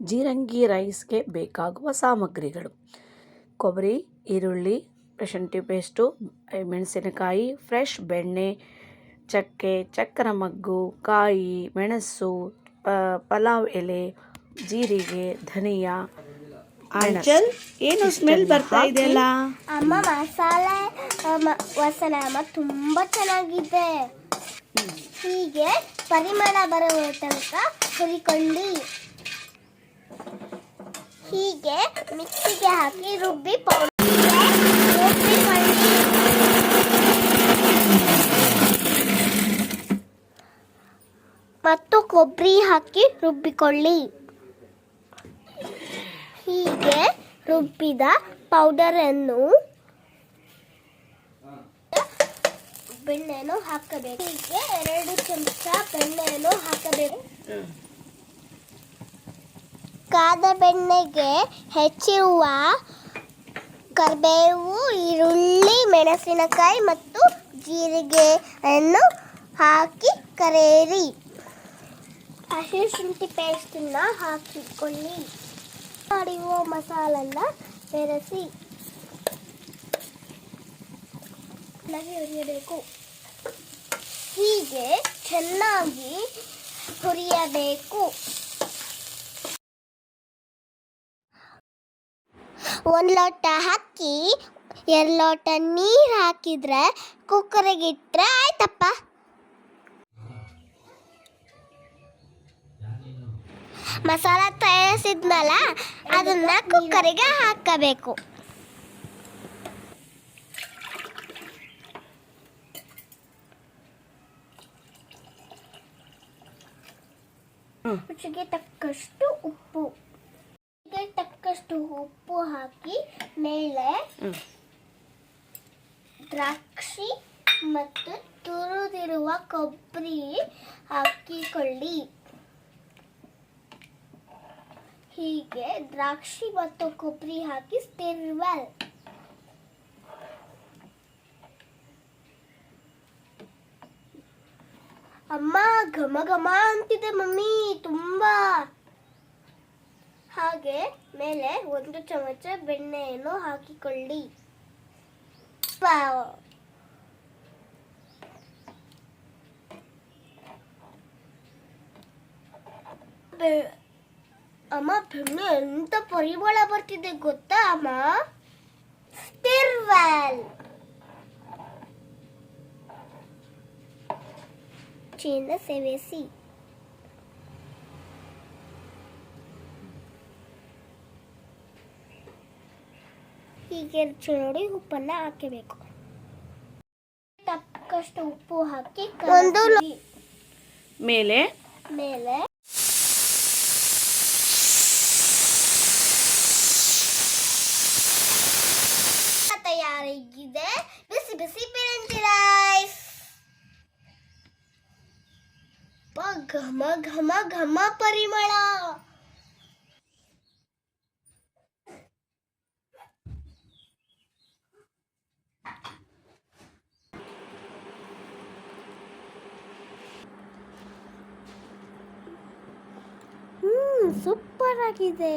ಜೀರಂಗಿ ರೈಸ್ಗೆ ಬೇಕಾಗುವ ಸಾಮಗ್ರಿಗಳು. ಕೊಬ್ಬರಿ ಈರುಳ್ಳಿ ಶುಂಠಿ ಪೇಸ್ಟು ಮೆಣಸಿನಕಾಯಿ ಫ್ರೆಶ್ ಬೆಣ್ಣೆ ಚಕ್ಕೆ ಚಕ್ಕರ ಮಗ್ಗು ಕಾಯಿ ಮೆಣಸು ಪಲಾವ್ ಎಲೆ ಜೀರಿಗೆ ಧನಿಯಾ ಆಂಚಲ್ ಏನು ಸ್ಮೆಲ್ ಬರ್ತಾ ಇದೆಯಲ್ಲ? ಅಮ್ಮ ಮಸಾಲೆ ವಾಸನೆ ಅಮ್ಮ ತುಂಬ ಚೆನ್ನಾಗಿದೆ. ಹೀಗೆ ಪರಿಮಳ ಬರುವ ತನಕ ಹುರಿಕೊಳ್ಳಿ. ಹೀಗೆ ಮಿಕ್ಸಿಗೆ ಹಾಕಿ ರುಬ್ಬಿ ಪೌಡರ್ ಮತ್ತು ಕೊಬ್ಬರಿ ಹಾಕಿ ರುಬ್ಬಿಕೊಳ್ಳಿ. ಹೀಗೆ ರುಬ್ಬಿದ ಪೌಡರನ್ನು ಬೆಣ್ಣೆಯನ್ನು ಹಾಕಬೇಕು. ಹೀಗೆ ಎರಡು ಚಮಚ ಬೆಣ್ಣೆಯನ್ನು ಹಾಕಬೇಕು. ಕಾದ ಬೆಣ್ಣೆಗೆ ಹೆಚ್ಚಿರುವ ಕರಿಬೇವು, ಈರುಳ್ಳಿ, ಮೆಣಸಿನಕಾಯಿ ಮತ್ತು ಜೀರಿಗೆಯನ್ನು ಹಾಕಿ ಕರೆಯಿರಿ. ಹಸಿಶುಂಠಿ ಪೇಸ್ಟನ್ನ ಹಾಕಿಕೊಳ್ಳಿ ಮಾಡಿರುವ ಮಸಾಲನ್ನ ಬೆರೆಸಿ. ಚೆನ್ನಾಗಿ ಹುರಿಯಬೇಕು. ಹೀಗೆ ಚೆನ್ನಾಗಿ ಹುರಿಯಬೇಕು. ಒಂದು ಲೋಟ ಹಾಕಿ ಎರಡು ಲೋಟ ನೀರು ಹಾಕಿದ್ರೆ ಕುಕ್ಕರಿಗೆ ಇಟ್ಟರೆ ಆಯ್ತಪ್ಪ. ಮಸಾಲ ತಯಾರಿಸಿದ್ಮೇಲೆ ಅದನ್ನ ಕುಕ್ಕರಿಗೆ ಹಾಕಬೇಕು. ರುಚಿಗೆ ತಕ್ಕಷ್ಟು ಉಪ್ಪು. ತಕ್ಕಷ್ಟು ಉಪ್ಪು ಹಾಕಿ ಮೇಲೆ ದ್ರಾಕ್ಷಿ ಮತ್ತು ತುರಿದಿರುವ ಕೊಬ್ಬರಿ ಹಾಕಿಕೊಳ್ಳಿ. ಹೀಗೆ ದ್ರಾಕ್ಷಿ ಮತ್ತು ಕೊಬ್ಬರಿ ಹಾಕಿ ಸ್ಟಿರ್ವೆಲ್ ಅಮ್ಮ ಘಮ ಘಮ ಅಂತಿದೆ ಮಮ್ಮಿ ತುಂಬಾ. ಹಾಗೆ ಮೇಲೆ ಒಂದು ಚಮಚ ಬೆಣ್ಣೆಯನ್ನು ಹಾಕಿಕೊಳ್ಳಿ. ವಾವ್. ಬೆ- ಅಮ್ಮ, ಬೆಣ್ಣೆ ಎಂತ ಪರಿಮಳ ಬರ್ತಿದೆ ಗೊತ್ತಾ, ಅಮ್ಮ? ಸ್ಟಿರ್ವೆಲ್. ಚೀನ ಸೇವಿಸಿ. ಹೀಗೆ ರುಚಿ ನೋಡಿ ಉಪ್ಪನ್ನ ಹಾಕಬೇಕು. ತಕ್ಕಷ್ಟು ಉಪ್ಪು ಹಾಕಿ ಒಂದು ಮೇಲೆ? ಮೇಲೆ. ತಯಾರಾಗಿದೆ. ಬಿಸಿ ಬಿಸಿ ಪಿರಂಜಿ ರೈಸ್. ಘಮ ಘಮ ಘಮ ಪರಿಮಳ. ಸೂಪರ್ ಆಗಿದೆ.